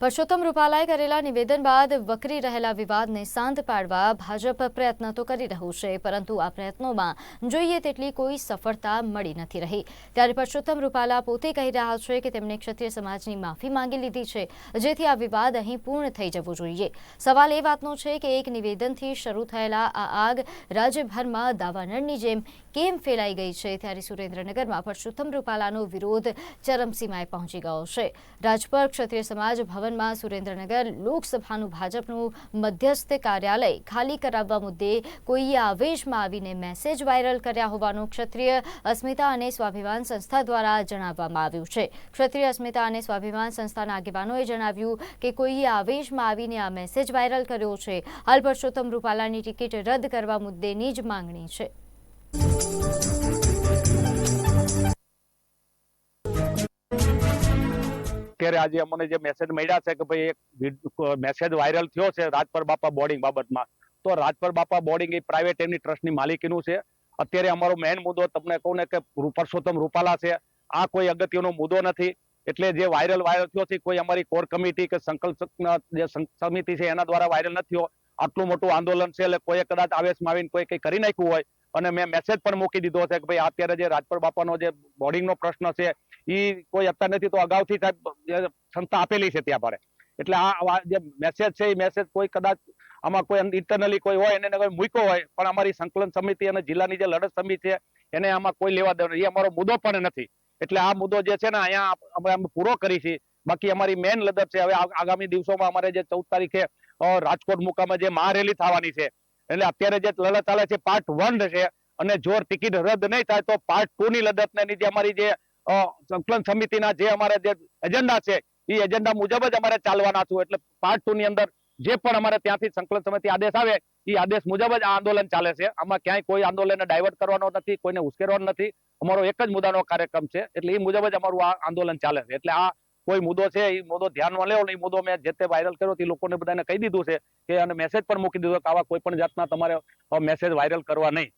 પરસોત્તમ રૂપાલાએ કરેલા નિવેદન બાદ વકરી રહેલા વિવાદને શાંત પાડવા ભાજપ પ્રયત્ન તો કરી રહ્યું છે, પરંતુ આ પ્રયત્નોમાં જોઈએ તેટલી કોઈ સફળતા મળી નથી રહી. ત્યારે પરસોત્તમ રૂપાલા પોતે કહી રહ્યા છે કે તેમણે ક્ષત્રિય સમાજની માફી માંગી લીધી છે, જેથી આ વિવાદ અહીં પૂર્ણ થઈ જવો જોઈએ. સવાલ એ વાતનો છે કે એક નિવેદનથી શરૂ થયેલા આ આગ રાજ્યભરમાં દાવાનળની જેમ કેમ ફેલાઈ ગઈ છે? ત્યારે સુરેન્દ્રનગરમાં પરસોત્તમ રૂપાલાનો વિરોધ ચરમસીમાએ પહોંચી ગયો છે. રાજપર ક્ષત્રિય સમાજ ભવનમાં સુરેન્દ્રનગર લોકસભાનું ભાજપનું મધ્યસ્થ કાર્યાલય ખાલી કરાવવા મુદ્દે કોઈએ આવેશમાં આવીને મેસેજ વાયરલ કર્યા હોવાનું ક્ષત્રિય અસ્મિતા અને સ્વાભિમાન સંસ્થા દ્વારા જણાવવામાં આવ્યું છે. ક્ષત્રિય અસ્મિતા અને સ્વાભિમાન સંસ્થાના આગેવાનોએ જણાવ્યું કે કોઈએ આવેશમાં આવીને આ મેસેજ વાયરલ કર્યો છે. હાલ પરસોત્તમ રૂપાલાની ટિકિટ રદ કરવા મુદ્દેની જ માંગણી છે. અત્યારે આજે અમને જે મેસેજ મળ્યા છે કે ભાઈ એક મેસેજ વાયરલ થયો છે રાજપર બાપા બોર્ડિંગ બાબતમાં, તો રાજપર બાપા બોર્ડિંગ એ પ્રાઇવેટ એમની ટ્રસ્ટની માલિકીનું છે. અત્યારે અમારો મેઇન મુદ્દો તમને કહું ને કે પરસોત્તમ રૂપાલા છે. આ કોઈ અગત્યનો મુદ્દો નથી. એટલે જે વાયરલ વાયરલ થયો છે, કોઈ અમારી કોર કમિટી કે સંકલ્પ જે સમિતિ છે, એના દ્વારા વાયરલ નથી થયો. આટલું મોટું આંદોલન છે, એટલે કોઈએ કદાચ આવેશમાં આવીને કોઈ કંઈ કરી નાખ્યું હોય. અને મેં મેસેજ પણ મૂકી દીધો છે કે ભાઈ અત્યારે જે રાજપર બાપાનો જે બોર્ડિંગનો પ્રશ્ન છે એ કોઈ આપતા નથી, તો અગાઉથી સાહેબ સંસ્થા આપેલી છે ત્યાં પડે એટલે આ જે મેસેજ છે એ મેસેજ કોઈ કદાચ આમાં કોઈ ઇન્ટરનલી કોઈ હોય, એને કોઈ મૂક્યો હોય, પણ અમારી સંકલન સમિતિ અને જિલ્લાની જે લડત સમિતિ છે, એને આમાં કોઈ લેવા દેવા એ અમારો મુદ્દો પણ નથી. એટલે આ મુદ્દો જે છે ને, અહીંયા અમે પૂરો કરી છે. બાકી અમારી મેન લડત છે, હવે આગામી દિવસોમાં અમારે જે ચૌદ તારીખે રાજકોટ મુકામે જે મહારેલી થવાની છે, એટલે અત્યારે જે લડત ચાલે છે પાર્ટ વન છે, અને જો ટિકિટ રદ નહીં થાય તો પાર્ટ ટુ ની લડત ને જે અમારી જે સંકલન સમિતિના જે અમારા જે એજન્ડા છે, એ એજન્ડા મુજબ જ અમારે ચાલવાના છું. એટલે પાર્ટ ટુ ની અંદર જે પણ અમારે ત્યાંથી સંકલન સમિતિ આદેશ આવે, એ આદેશ મુજબ જ આ આંદોલન ચાલે છે. આમાં ક્યાંય કોઈ આંદોલનને ડાયવર્ટ કરવાનો નથી, કોઈને ઉશ્કેરવાનો નથી. અમારો એક જ મુદ્દાનો કાર્યક્રમ છે. એટલે એ મુજબ જ અમારું આ આંદોલન ચાલે છે. એટલે આ કોઈ મુદ્દો છે, એ મુદ્દો ધ્યાનમાં લેવો ને એ મુદ્દો મેં જે તે વાયરલ કર્યો તે લોકોને બધાને કહી દીધું છે કે અને મેસેજ પણ મૂકી દીધો કે આવા કોઈ પણ જાતના તમારે મેસેજ વાયરલ કરવા નહીં.